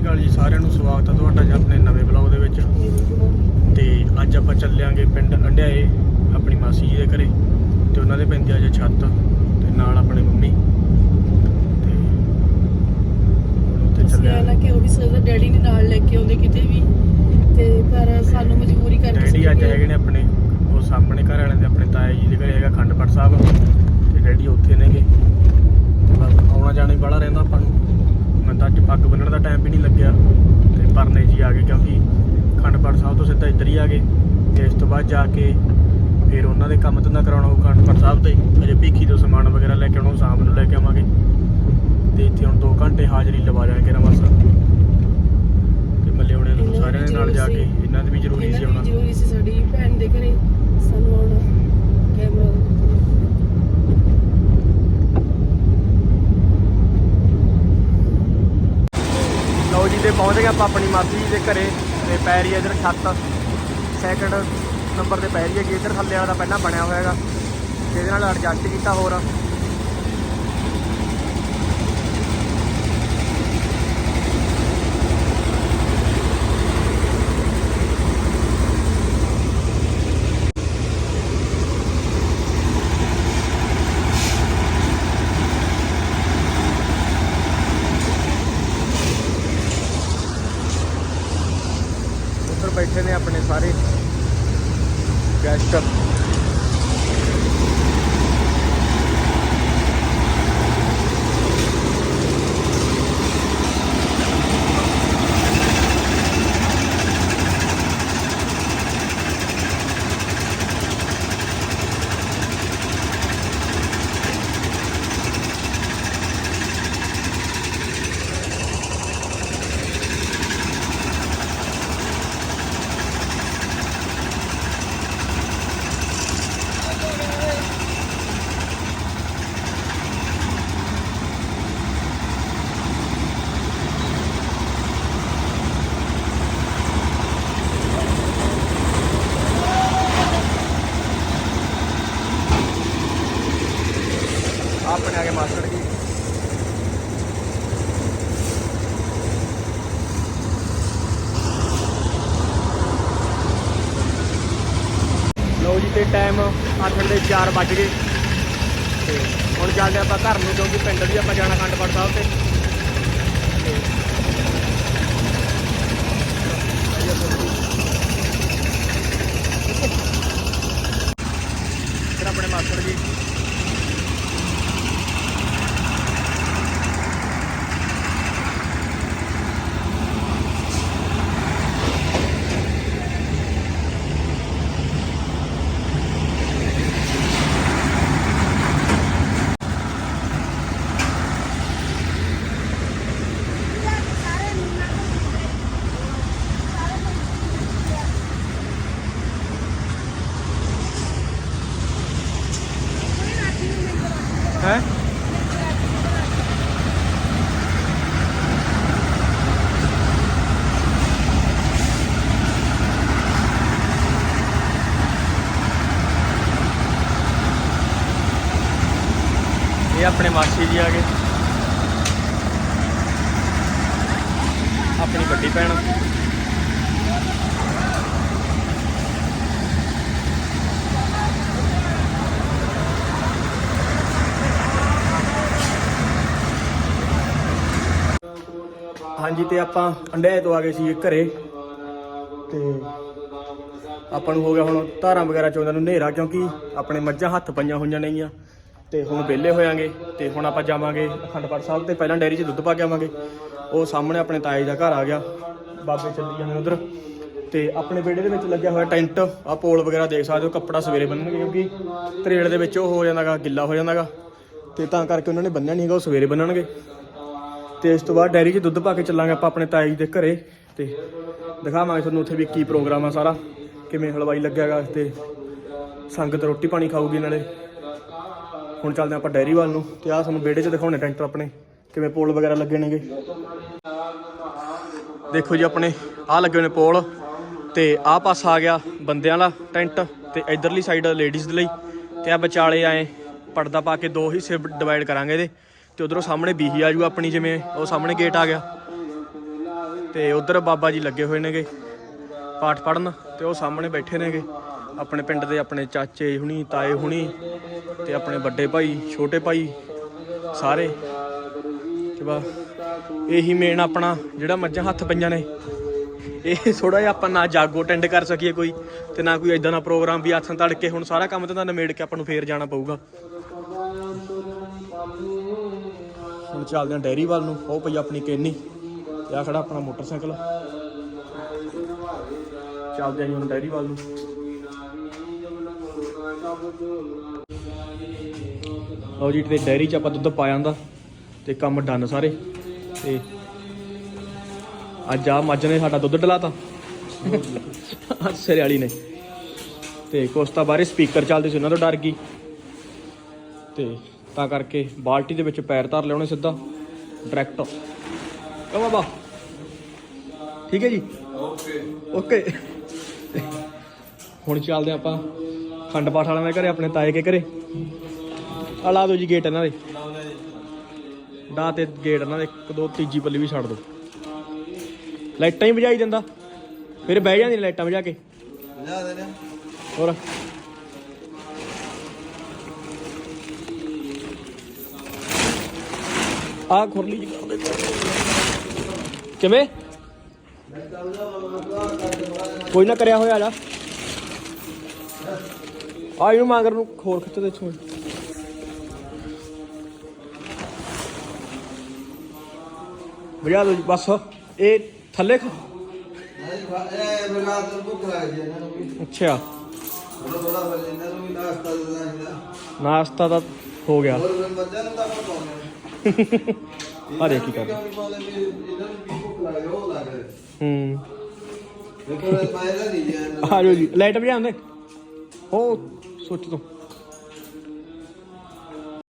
ਸ਼੍ਰੀ ਅਕਾਲ ਜੀ ਸਾਰਿਆਂ ਨੂੰ ਸਵਾਗਤ ਹੈ ਤੁਹਾਡਾ ਜੀ ਆਪਣੇ ਨਵੇਂ ਬਲੌਗ ਦੇ ਵਿੱਚ। ਤੇ ਅੱਜ ਆਪਾਂ ਚੱਲਿਆਂਗੇ ਪਿੰਡ ਅੰਡਿਆਏ ਆਪਣੀ ਮਾਸੀ ਜੀ ਦੇ ਘਰੇ। ਤੇ ਉਹਨਾਂ ਦੇ ਪੈਂਦੀ ਅੱਜ ਛੱਤ ਤੇ ਨਾਲ ਆਪਣੇ ਮੰਮੀ। ਤੇ ਉੱਥੇ ਚੱਲਿਆ। ਕਿ ਉਹ ਵੀ ਸਰ ਡੈਡੀ ਨੇ ਨਾਲ ਲੈ ਕੇ ਆਉਂਦੇ ਕਿਤੇ ਵੀ। ਤੇ ਪਰ ਸਾਨੂੰ ਮਜਬੂਰੀ ਕਰਕੇ ਡੈਡੀ ਅੱਜ ਹੈਗੇ ਨੇ ਆਪਣੇ ਉਹ ਸਾਹਮਣੇ ਘਰ ਵਾਲਿਆਂ ਦੇ ਆਪਣੇ ਤਾਏ ਜੀ ਦੇ ਘਰੇ ਹੈਗਾ ਖੰਡਪੜ ਸਾਹਿਬ। ਤੇ ਡੈਡੀ ਉੱਥੇ ਨੇਗੇ ਤੇ ਬਸ ਆਉਣਾ ਜਾਣਾ ਹੀ ਬੜਾ ਰਹਿੰਦਾ ਆਪਾਂ ਨੂੰ ਮੈਂ ਤਾਂ ਅੱਜ ਪੱਗ ਬੰਨਣ ਦਾ ਟਾਈਮ ਵੀ ਨਹੀਂ ਲੱਗਿਆ ਤੇ ਪਰਨੇ ਜੀ ਆ ਗਏ ਕਿਉਂਕਿ ਖੰਡਪੜ ਸਾਹਿਬ ਤੋਂ ਇੱਧਰ ਹੀ ਆ ਗਏ ਤੇ ਇਸ ਤੋਂ ਬਾਅਦ ਜਾ ਕੇ ਫਿਰ ਉਹਨਾਂ ਦੇ ਕੰਮ ਧੰਦਾ ਕਰਾਉਣਾ ਉਹ ਖੰਡਪੜ ਸਾਹਿਬ ਤੇ। ਅਜੇ ਭੀਖੀ ਤੋਂ ਸਮਾਨ ਵਗੈਰਾ ਲੈ ਕੇ ਆਉਣਾ ਸ਼ਾਮ ਨੂੰ ਲੈ ਕੇ ਆਵਾਂਗੇ। ਤੇ ਇੱਥੇ ਹੁਣ 2 ਘੰਟੇ ਹਾਜ਼ਰੀ ਲਵਾ ਜਾਾਂਗੇ ਨਾ ਬਸ ਤੇ ਮੱਲੇ ਆਉਣੇ ਨੂੰ ਸਾਰਿਆਂ ਦੇ ਨਾਲ ਜਾ ਕੇ ਇਹਨਾਂ ਦੇ ਵੀ ਜ਼ਰੂਰੀ ਸੀ ਆਉਣਾ। ਜ਼ਰੂਰੀ ਸੀ ਸਾਡੀ ਭੈਣ ਦੇ ਘਰੇ। ਸਾਨੂੰ ਆਉਣਾ ਕੈਮਰਾ ਲਓ ਜੀ ਤੇ ਪਹੁੰਚ ਗਏ ਆਪਾਂ ਆਪਣੀ ਮਾਸੀ ਜੀ ਦੇ ਘਰੇ। ਤੇ ਹੈ ਇਧਰ ਛੱਤ। ਸੈਕੰਡ ਨੰਬਰ ਤੇ ਪੈ ਰਹੀ ਹੈ ਇਧਰ ਥੱਲੇ ਵਾਲਾ ਪਹਿਲਾਂ ਬਣਿਆ ਹੋਇਆ ਹੈਗਾ। ਜਿਹਦੇ ਨਾਲ ਐਡਜਸਟ ਕੀਤਾ ਹੋਰ ਉੱਧਰ ਬੈਠੇ ਨੇ ਆਪਣੇ ਸਾਰੇ ਗੈਸਟ ਆਪਣੇ ਆ ਕੇ ਮਾਸਟਰ ਜੀ ਲਓ ਜੀ ਤੇ ਟਾਈਮ ਅੱਠ ਦੇ 4 ਵੱਜ ਗਏ। ਤੇ ਹੁਣ ਚੱਲਦੇ ਆਪਾਂ ਘਰ ਨੂੰ, ਕਿਉਂਕਿ ਪਿੰਡ ਵੀ ਆਪਾਂ ਜਾਣਾ ਖੰਡਪੜ ਸਾਹਿਬ ਤੇ ਤੇ ਫਿਰ ਆਪਣੇ ਮਾਸਟਰ ਜੀ ਹੈ। ਇਹ ਆਪਣੇ ਮਾਸੀ ਜੀ ਆ ਗਏ। ਆਪਣੀ ਵੱਡੀ ਭੈਣ। ਹਾਂਜੀ, ਤੇ ਆਪਾਂ ਅੰਡਿਆਏ ਤੋਂ ਆ ਗਏ ਸੀ ਘਰੇ। ਤੇ ਆਪਾਂ ਨੂੰ ਹੋ ਗਿਆ ਹੁਣ ਧਾਰਾਂ ਵਗੈਰਾ ਚੋਂਦਾ ਨੂੰ ਹਨੇਰਾ, ਕਿਉਂਕਿ ਆਪਣੇ ਮੱਝਾਂ ਹੱਥ ਪਈਆਂ ਹੋਈਆਂ ਨੇਗੀਆਂ। ਤੇ ਹੁਣ ਵਿਹਲੇ ਹੋਇਆਂਗੇ, ਤੇ ਹੁਣ ਆਪਾਂ ਜਾਵਾਂਗੇ ਅਖੰਡ ਪਾਠ ਸਾਹਿਬ ਤੇ ਪਹਿਲਾਂ ਡੈਰੀ 'ਚ ਦੁੱਧ ਪਾ ਕੇ ਆਵਾਂਗੇ। ਉਹ ਸਾਹਮਣੇ ਆਪਣੇ ਤਾਏ ਦਾ ਘਰ ਆ ਗਿਆ, ਬਾਬੇ ਚੱਲੀ ਜਾਂਦੇ ਨੇ ਉਧਰ। ਤੇ ਆਪਣੇ ਵਿਹੜੇ ਦੇ ਵਿੱਚ ਲੱਗਿਆ ਹੋਇਆ ਟੈਂਟ ਆ ਪੋਲ ਵਗੈਰਾ ਦੇਖ ਸਕਦੇ ਹੋ, ਕੱਪੜਾ ਸਵੇਰੇ ਬੰਨਣਗੇ, ਕਿਉਂਕਿ ਤਰੇੜ ਦੇ ਵਿੱਚ ਉਹ ਹੋ ਜਾਂਦਾਗਾ, ਗਿੱਲਾ ਹੋ ਜਾਂਦਾਗਾ। ਤੇ ਤਾਂ ਕਰਕੇ ਉਹਨਾਂ ਨੇ ਬੰਨਿਆ ਨਹੀਂ ਹੈਗਾ, ਉਹ ਸਵੇਰੇ ਬੰਨਣਗੇ। ਤੇ ਇਸ ਤੋਂ ਬਾਅਦ ਡੈਰੀ 'ਚ ਦੁੱਧ ਪਾ ਕੇ ਚੱਲਾਂਗੇ ਆਪਾਂ ਆਪਣੇ ਤਾਈ ਦੇ ਘਰੇ ਤੇ ਦਿਖਾਵਾਂਗੇ ਤੁਹਾਨੂੰ ਉੱਥੇ ਵੀ ਕੀ ਪ੍ਰੋਗਰਾਮ ਆ ਸਾਰਾ, ਕਿਵੇਂ ਹਲਵਾਈ ਲੱਗਿਆਗਾ ਤੇ ਸੰਗਤ ਰੋਟੀ ਪਾਣੀ ਖਾਊਗੀ ਨਾਲੇ। ਹੁਣ ਚੱਲਦੇ ਆਪਾਂ ਡੈਰੀ ਵੱਲ ਨੂੰ ਤੇ ਆਹ ਤੁਹਾਨੂੰ ਵਿਹੜੇ 'ਚ ਦਿਖਾਉਣੇ ਟੈਂਟਰ ਆਪਣੇ, ਕਿਵੇਂ ਪੋਲ ਵਗੈਰਾ ਲੱਗੇ ਨੇਗੇ। ਦੇਖੋ ਜੀ ਆਪਣੇ, ਆਹ ਲੱਗੇ ਹੋਏ ਨੇ ਪੋਲ ਤੇ ਆਹ ਪਾਸਾ ਆ ਗਿਆ ਬੰਦਿਆਂ ਵਾਲਾ ਟੈਂਟ ਤੇ ਇਧਰਲੀ ਸਾਈਡ ਲੇਡੀਜ਼ ਦੇ ਲਈ ਤੇ ਆ ਵਿਚਾਲੇ ਆਏ, ਪਰਦਾ ਪਾ ਕੇ ਦੋ ਹਿੱਸੇ ਡਿਵਾਈਡ ਕਰਾਂਗੇ ਇਹਦੇ। ਤੇ ਉਧਰੋਂ ਸਾਹਮਣੇ ਬੀਹੀ ਆ ਜੂ ਆਪਣੀ, ਜਿਵੇਂ ਉਹ ਸਾਹਮਣੇ ਗੇਟ ਆ ਗਿਆ। ਤੇ ਉਧਰ ਬਾਬਾ ਜੀ ਲੱਗੇ ਹੋਏ ਨੇਗੇ, ਪਾਠ ਪੜਨ ਤੇ ਉਹ ਸਾਹਮਣੇ ਬੈਠੇ ਨੇਗੇ। ਆਪਣੇ ਪਿੰਡ ਦੇ ਆਪਣੇ ਚਾਚੇ ਹੁਣੀ, ਤਾਏ ਹੁਣੀ, ਤੇ ਆਪਣੇ ਵੱਡੇ ਭਾਈ, ਛੋਟੇ ਭਾਈ, ਸਾਰੇ। ਤੇ ਬਾ ਇਹੀ ਮੇਨ ਆਪਣਾ, ਜਿਹੜਾ ਮੱਝਾਂ ਹੱਥ ਪਈਆਂ ਨੇ। ਇਹ ਥੋੜਾ ਜਿਹਾ ਆਪਾਂ ਨਾ ਜਾਗੋ ਅਟੈਂਡ ਕਰ ਸਕੀਏ ਕੋਈ, ਤੇ ਨਾ ਕੋਈ ਇਦਾਂ ਦਾ ਪ੍ਰੋਗਰਾਮ ਵੀ ਹੱਥਾਂ ਤੜਕੇ ਹੁਣ ਸਾਰਾ ਕੰਮ ਤਾਂ ਨਿਮੇੜ ਕੇ ਆਪਾਂ ਨੂੰ ਫੇਰ ਜਾਣਾ ਪਊਗਾ। ਹੁਣ ਚੱਲਦੇ ਹਾਂ ਡੈਰੀ ਵੱਲ ਨੂੰ। ਉਹ ਪਈ ਆਪਣੀ ਕੈਨੀ। ਤੇ ਆ ਖੜਾ ਆਪਣਾ ਮੋਟਰਸਾਈਕਲ। ਚੱਲਦੇ ਹਾਂ ਜੀ ਹੁਣ ਡੈਰੀ ਵੱਲ ਨੂੰ। ਲਓ ਜੀ, ਤੇ ਡੈਰੀ ਚ ਆਪਾਂ ਦੁੱਧ ਪਾਇਆ ਜਾਂਦਾ ਤੇ ਕੰਮ ਡਨ ਸਾਰੇ। ਤੇ ਅੱਜ ਆ ਮੱਝ ਨੇ ਸਾਡਾ ਦੁੱਧ ਡਲਾਤਾ। ਅੱਜ ਸਿਰੇ ਵਾਲੀ ਨੇ। ਤੇ ਕੋਸਤਾ ਬਾਰੇ ਸਪੀਕਰ ਚੱਲਦੇ ਸੀ, ਉਹਨਾਂ ਤੋਂ ਡਰ ਗਈ। ਤੇ ਤਾਂ ਕਰਕੇ ਬਾਲਟੀ ਦੇ ਵਿੱਚ ਪੈਰ ਧਰ ਲਿਆਉਣੇ ਸਿੱਧਾ ਡਾਇਰੈਕਟ ਕਹ ਬਾਬਾ। ਠੀਕ ਹੈ ਜੀ? ਓਕੇ। ਓਕੇ ਹੁਣ ਚੱਲਦੇ ਆਪਾਂ ਖੰਡ ਪਾਠ ਵਾਲਿਆਂ ਦੇ ਘਰੇ ਆਪਣੇ ਤਾਏ ਕੇ ਘਰੇ। ਆ ਲਾ ਦਿਓ ਜੀ ਗੇਟ ਇਹਨਾਂ ਦੇ। ਡਾ ਤੇ ਗੇਟ ਇਹਨਾਂ ਦੇ ਇੱਕ ਦੋ ਤੀਜੀ ਪੱਲੀ ਵੀ ਛੱਡ ਦਿਓ। ਲਾਈਟਾਂ ਹੀ ਬੁਝਾਈ ਦਿੰਦਾ। ਫਿਰ ਬਹਿ ਜਾਂਦੀ ਲਾਈਟਾਂ ਬੁਝਾ ਕੇ। ਲਿਆ ਦੇ ਲਿਆ ਹੋਰ? ਆ ਖੁਰਲੀ ਜੀ ਕਰ ਕਿਵੇਂ? ਕੋਈ ਨਾ ਕਰਿਆ ਹੋਇਆ ਆ ਆ ਇਹਨੂੰ ਮਾਂਗਰ ਨੂੰ ਖੋਰ ਖਿੱਚ ਦੇ ਦੋ ਜੀ ਬਸ। ਇਹ ਥੱਲੇ ਖ- ਅੱਛਾ। ਨਾਸ਼ਤਾ ਤਾਂ ਹੋ ਗਿਆ। ਆ ਦੇਖ ਕੀ ਕਰ ਪਾਉਂਦੇ ਵੀ ਇਹਨਾਂ ਨੂੰ ਵੀ ਭੁੱਖ ਲੱਗ ਰਿਹਾ ਉਹ ਲੱਗ ਰਿਹਾ ਹੂੰ ਦੇਖੋ ਨਹੀਂ। ਆ ਜਾਓ ਜੀ ਲਾਈਟ ਵੀ ਆਉਂਦੇ ਹੋ ਸੋਚ। ਤੋਂ